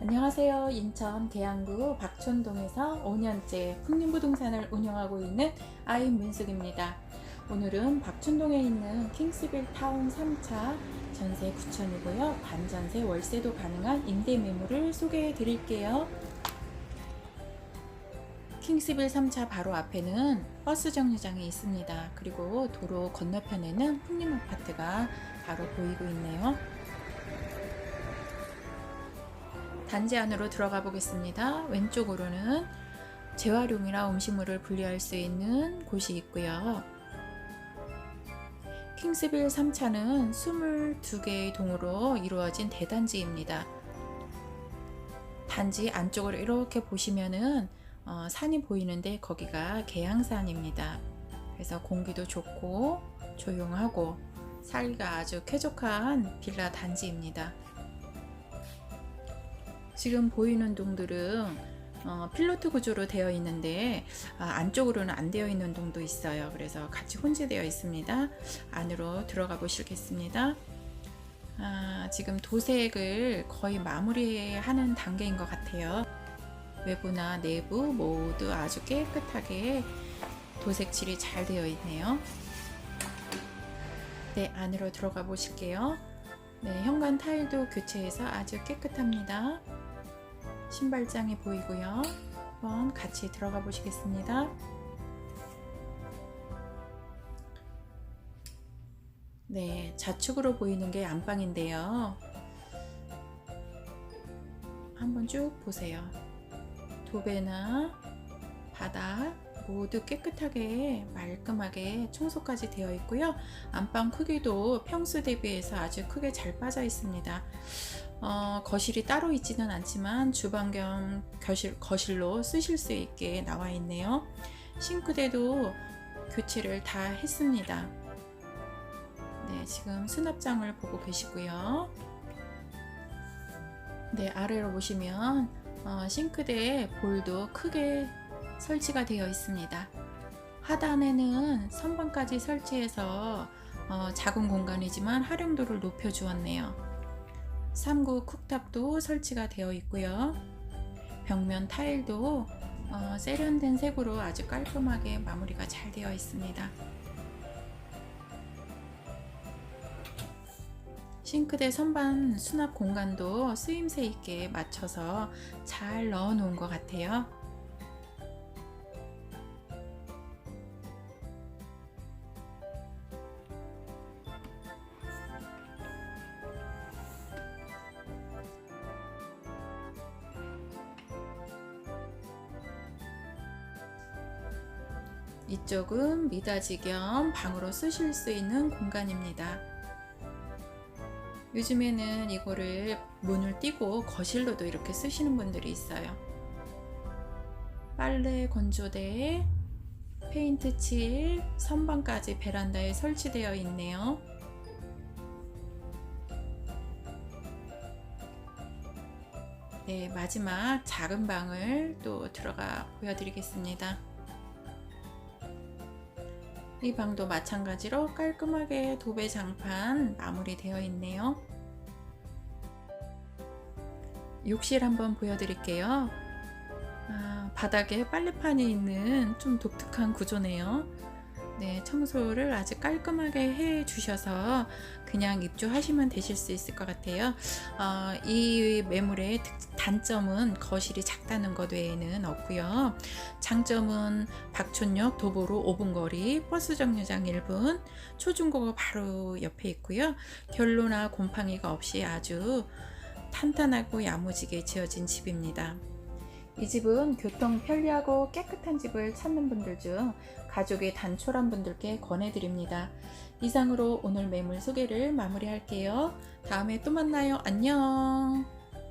안녕하세요. 인천 계양구 박촌동에서 5년째 풍림부동산을 운영하고 있는 아임 민숙입니다. 오늘은 박촌동에 있는 킹스빌 타운 3차 전세 9천이고요. 반전세 월세도 가능한 임대 매물을 소개해 드릴게요. 킹스빌 3차 바로 앞에는 버스 정류장이 있습니다. 그리고 도로 건너편에는 풍림 아파트가 바로 보이고 있네요. 단지 안으로 들어가 보겠습니다. 왼쪽으로는 재활용이나 음식물을 분리할 수 있는 곳이 있고요. 킹스빌 3차는 22개의 동으로 이루어진 대단지입니다. 단지 안쪽으로 이렇게 보시면은 어, 산이 보이는데 거기가 계양산입니다. 그래서 공기도 좋고 조용하고 살기가 아주 쾌적한 빌라 단지입니다. 지금 보이는 동들은 어, 필로트 구조로 되어 있는데 아, 안쪽으로는 안 되어 있는 동도 있어요. 그래서 같이 혼재되어 있습니다. 안으로 들어가 보시겠습니다. 아, 지금 도색을 거의 마무리하는 단계인 것 같아요. 외부나 내부 모두 아주 깨끗하게 도색칠이 잘 되어 있네요. 네, 안으로 들어가 보실게요. 네, 현관 타일도 교체해서 아주 깨끗합니다. 신발장이 보이고요. 한번 같이 들어가 보시겠습니다. 네, 좌측으로 보이는 게 안방인데요. 한번 쭉 보세요. 도배나 모두 깨끗하게 말끔하게 청소까지 되어 있고요. 안방 크기도 평수 대비해서 아주 크게 잘 빠져 있습니다. 어, 거실이 따로 있지는 않지만 주방 겸 거실, 거실로 쓰실 수 있게 나와 있네요. 싱크대도 교체를 다 했습니다. 네, 지금 수납장을 보고 계시고요. 네, 아래로 보시면 어, 싱크대에 볼도 크게 설치가 되어 있습니다. 하단에는 선반까지 설치해서 어, 작은 공간이지만 활용도를 높여 주었네요. 3구 쿡탑도 설치가 되어 있고요. 벽면 타일도 어, 세련된 색으로 아주 깔끔하게 마무리가 잘 되어 있습니다. 싱크대 선반 수납 공간도 쓰임새 있게 맞춰서 잘 넣어 놓은 것 같아요. 이쪽은 미닫이 겸 방으로 쓰실 수 있는 공간입니다. 요즘에는 이거를 문을 띄고 거실로도 이렇게 쓰시는 분들이 있어요. 빨래 건조대, 페인트 칠, 선반까지 베란다에 설치되어 있네요. 네, 마지막 작은 방을 또 들어가 보여드리겠습니다. 이 방도 마찬가지로 깔끔하게 도배 장판 마무리되어 있네요. 욕실 한번 보여드릴게요. 아, 바닥에 빨래판이 있는 좀 독특한 구조네요. 네, 청소를 아주 깔끔하게 해 주셔서 그냥 입주하시면 되실 수 있을 것 같아요. 어, 이 매물의 단점은 거실이 작다는 것 외에는 없고요. 장점은 박촌역 도보로 5분 거리, 버스 정류장 1분, 초중고가 바로 옆에 있고요. 결로나 곰팡이가 없이 아주 탄탄하고 야무지게 지어진 집입니다. 이 집은 교통 편리하고 깨끗한 집을 찾는 분들 중 가족이 단촐한 분들께 권해드립니다. 이상으로 오늘 매물 소개를 마무리할게요. 다음에 또 만나요. 안녕.